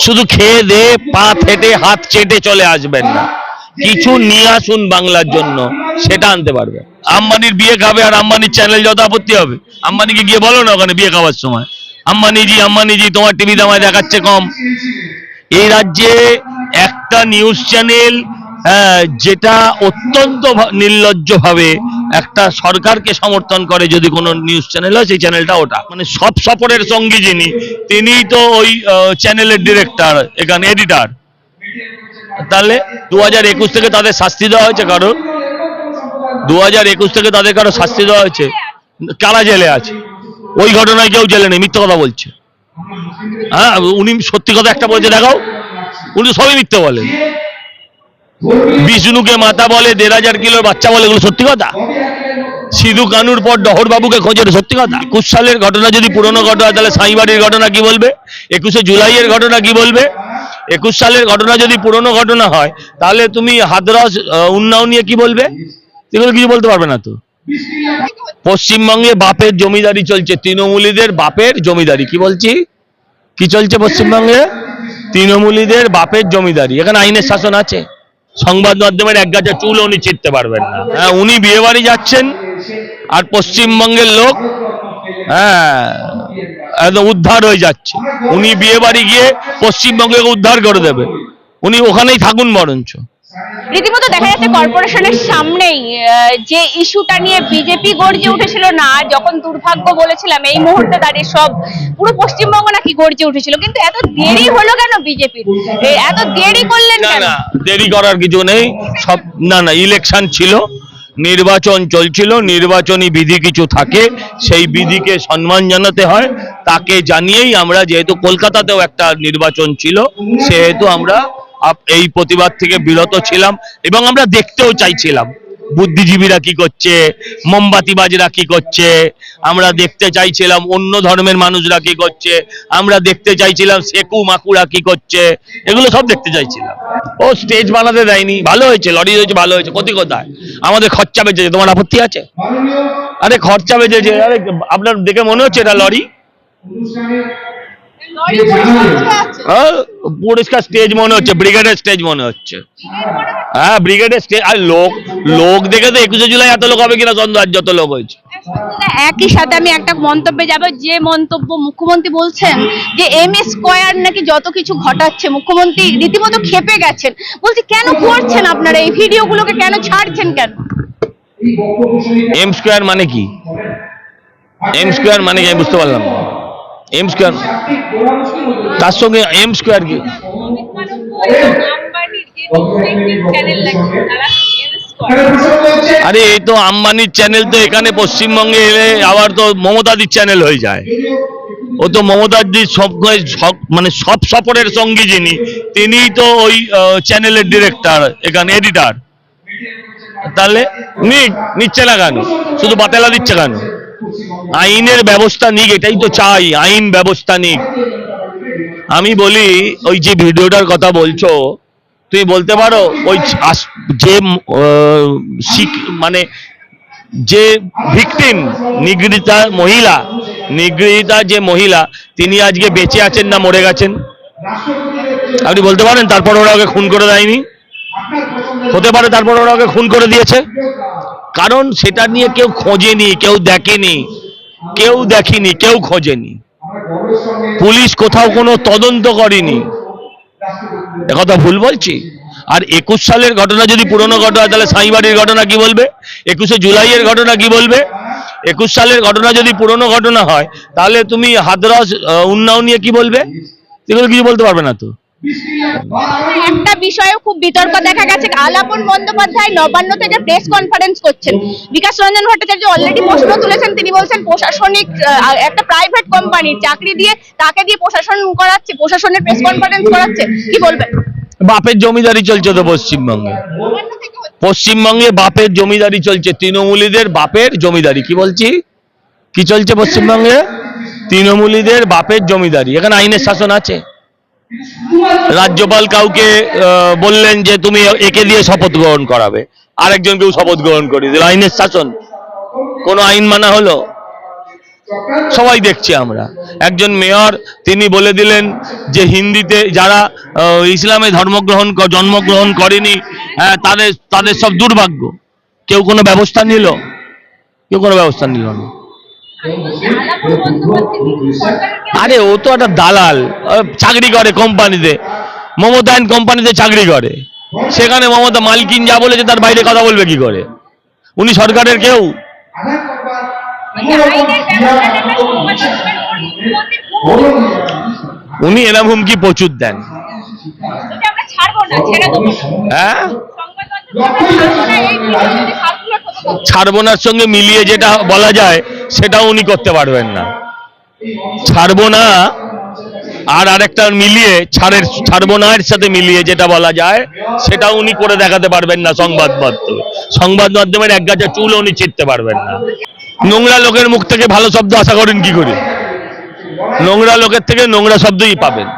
শুধু খেয়ে দে, পা ফেটে, হাত চেটে চলে আসবেন না। কিছু নিয়ে আসুন বাংলার জন্য, সেটা আনতে পারবে আম্বানির বিয়ে খাবে আর আম্বানির চ্যানেল যত আপত্তি হবে। আম্বানিকে গিয়ে বলো না ওখানে বিয়ে খাওয়ার সময়। আম্বানিজি আম্বানিজি, তোমার টিভিতে আমায় দেখাচ্ছে কম। এই রাজ্যে একটা নিউজ চ্যানেল যেটা অত্যন্ত নির্লজ্জভাবে একটা সরকারকে সমর্থন করে যদি কোনো নিউজ চ্যানেল হয়, সেই চ্যানেলটা ওটা। মানে সব সফরের সঙ্গী যিনি তিনিই তো ওই চ্যানেলের ডিরেক্টর এখানে এডিটার তাহলে দু হাজার একুশ থেকে তাদের শাস্তি দেওয়া হয়েছে কারও দু হাজার একুশ থেকে তাদের কারও শাস্তি দেওয়া হয়েছে? কারা জেলে আছে? ওই ঘটনায় কেউ জেলে নেই, মিথ্যে কথা বলছে। হ্যাঁ উনি সত্যি কথা একটা বলছে, দেখাও। উনি সবই মিথ্যে বলে। বিষ্ণুকে মাতা বলে, দেড় হাজার কিলোর বাচ্চা বলে, এগুলো সত্যি কথা? সিধু কানুর পর ডহর বাবুকে খোঁজে সত্যি কথা? একুশ সালের ঘটনা যদি পুরনো ঘটনা, তাহলে সাঁইবাড়ির ঘটনা কি বলবে? একুশে জুলাইয়ের ঘটনা কি বলবে? একুশ সালের ঘটনা যদি পুরনো ঘটনা হয়, তাহলে তুমি হাতরস উন্নাও নিয়ে কি বলবে? এগুলো কিছু বলতে পারবে না তো? পশ্চিমবঙ্গে বাপের জমিদারি চলছে, তৃণমূলীদের বাপের জমিদারি, কি বলছি? কি চলছে পশ্চিমবঙ্গে? তৃণমূলীদের বাপের জমিদারি, এখানে আইনের শাসন আছে? সংবাদ মাধ্যমের এক গাছে চুল উনি চিনতে পারবেন না। হ্যাঁ উনি বিয়ে বাড়ি যাচ্ছেন, আর পশ্চিমবঙ্গের লোক হ্যাঁ একদম উদ্ধার হয়ে যাচ্ছে। উনি বিয়ে বাড়ি গিয়ে পশ্চিমবঙ্গে উদ্ধার করে দেবে। উনি ওখানেই থাকুন বরঞ্চ। রীতিমতো দেখা যাচ্ছে কর্পোরেশনের সামনেই যে ইস্যুটা নিয়ে বিজেপি গর্জে উঠেছিল না যখন দুর্ভাগ্য বলেছিলাম এই মুহূর্তে দাঁড়িয়ে সব পুরো পশ্চিমবঙ্গ নাকি গর্জে উঠেছিল কিন্তু এত দেরি হলো কেন বিজেপির এত দেরি করলেন না না দেরি করার কিছু নেই সব না না ইলেকশন ছিল নির্বাচন চলছিল নির্বাচনী বিধি কিছু থাকে সেই বিধিকে সম্মান জানাতে হয় তাকে জানিয়েই আমরা যেহেতু কলকাতাতেও একটা নির্বাচন ছিল সেহেতু আমরা এই প্রতিবাদ থেকে বিরত ছিলাম এবং আমরা দেখতেও চাইছিলাম। বুদ্ধিজীবীরা কি করছে? মোমবাতিবাজরা কি করছে? আমরা দেখতে চাইছিলাম অন্য ধর্মের মানুষরা কি করছে? আমরা দেখতে চাইছিলাম সেকু মাকুরা কি করছে? এগুলো সব দেখতে চাইছিলাম। ও স্টেজ বানাতে দেয়নি। ভালো হয়েছে লরি হয়েছে ভালো হয়েছে। ক্ষতি কোথায়? আমাদের খরচা বেঁচেছে তোমার আপত্তি আছে? আরে খরচা বেঁচেছে আরে আপনার দেখে মনে হচ্ছে এটা লরি পরিষ্কার স্টেজ মনে হচ্ছে ব্রিগেডের স্টেজ মনে হচ্ছে। হ্যাঁ ব্রিগেডের স্টেজ আর লোক লোক দেখে তো একুশে জুলাই এত লোক হবে কিনা সন্দেহ যত লোক হয়েছে। একই সাথে আমি একটা মন্তব্যে যাব যে মন্তব্য মুখ্যমন্ত্রী বলছেন যে এম স্কোয়ার নাকি যত কিছু ঘটাচ্ছে মুখ্যমন্ত্রী রীতিমতো খেপে গেছেন। বলছি কেন করছেন আপনারা? এই ভিডিওগুলোকে কেন ছাড়ছেন কেন? এম স্কোয়ার মানে কি? এম স্কোয়ার মানে কি? আমি বুঝতে পারলাম না। এম স্কোয়ার তার সঙ্গে এম স্কোয়ার কি আরে, এই তো আম্বানির চ্যানেল তো এখানে পশ্চিমবঙ্গে এলে আবার তো মমতাদির চ্যানেল হয়ে যায়। ও তো মমতাদির সব মানে সব সফরের সঙ্গী যিনি, তিনিই তো ওই চ্যানেলের ডিরেক্টর এখানে এডিটার তাহলে নিচ্ছে না কেন? শুধু বাতেলা দিচ্ছে কেন? আইনের ব্যবস্থা নিক, এটাই তো চাই, আইন ব্যবস্থা নিক। আমি বলি, ওই যে ভিডিওটার কথা বলছো, তুমি বলতে পারো, ওই যে মানে যে ভিকটিম, নিগৃহীতা মহিলা, নিগৃহীতা যে মহিলা, তিনি আজকে বেঁচে আছেন না মরে গেছেন? আপনি বলতে পারেন, তারপর ওরা ওকে খুন করে দেয়নি? হতে পারে তারপর ওরা ওকে খুন করে দিয়েছে? কারণ সেটা নিয়ে কেউ খোঁজেনি কেউ দেখেনি কেউ দেখেনি কেউ খোঁজেনি। পুলিশ কোথাও কোনো তদন্ত করেনি। একথা ভুল বলছি? আর একুশ সালের ঘটনা যদি পুরনো ঘটনা তাহলে সাঁইবাড়ির ঘটনা কি বলবে? একুশে জুলাইয়ের ঘটনা কি বলবে? একুশ সালের ঘটনা যদি পুরনো ঘটনা হয় তাহলে তুমি হাতরস আহ, উন্নাও নিয়ে কি বলবে? এগুলো কিছু বলতে পারবে না তো। একটা বিষয়ে খুব বিতর্ক দেখা গেছে। আলাপন বন্দ্যোপাধ্যায় নবান্ন থেকে প্রেস কনফারেন্স করছেন। বিকাশ রঞ্জন ভট্টাচার্য অলরেডি প্রশ্ন তুলেছেন। তিনি বলছেন, প্রশাসনিক একটা প্রাইভেট কোম্পানির চাকরি দিয়ে তাকে দিয়ে প্রশাসন করাচ্ছে, প্রশাসনের প্রেস কনফারেন্স করাচ্ছে। কি বলবেন? বাপের জমিদারি চলছে তো পশ্চিমবঙ্গে। পশ্চিমবঙ্গে বাপের জমিদারি চলছে। তৃণমূলীদের বাপের জমিদারি। কি বলছি? কি চলছে পশ্চিমবঙ্গে? তৃণমূলীদের বাপের জমিদারি। এখানে আইনের শাসন আছে? রাজ্যপাল কাউকে বললেন যে তুমি একে দিয়ে শপথ গ্রহণ করাবে। আরেকজনকেও শপথ গ্রহণ করিয়ে দিল। আইনের শাসন। কোনো আইন মানা হলো? সবাই দেখছি আমরা। একজন মেয়র তিনি বলে দিলেন যে হিন্দিতে যারা ইসলামে ধর্মগ্রহণ জন্মগ্রহণ করেনি হ্যাঁ, তাদের তাদের সব দুর্ভাগ্য। কেউ কোনো ব্যবস্থা নিল? কেউ কোনো ব্যবস্থা নিল না। আরে ও তো একটা দালাল চাকরি করে কোম্পানিতে মমতা অ্যান্ড কোম্পানিতে চাকরি করে সেখানে মমতা মালকিন যা বলেছে তার বাইরে কথা বলবে কি করে উনি সরকারের কেউ উনি এরম হুমকি প্রচুর দেন হ্যাঁ ছাড়বোনার সঙ্গে মিলিয়ে যেটা বলা যায় সেটাও উনি করতে পারবেন না। ছাড়বো না, আর আরেকটা মিলিয়ে, ছাড়ের, ছাড়বো না এর সাথে মিলিয়ে যেটা বলা যায়, সেটা উনি করে দেখাতে পারবেন না সংবাদ মাধ্যমে। সংবাদ মাধ্যমের এক গাছা চুল উনি চিনতে পারবেন না। নোংরা লোকের মুখ থেকে ভালো শব্দ আশা করেন কি করে? নোংরা লোকের থেকে নোংরা শব্দই পাবেন।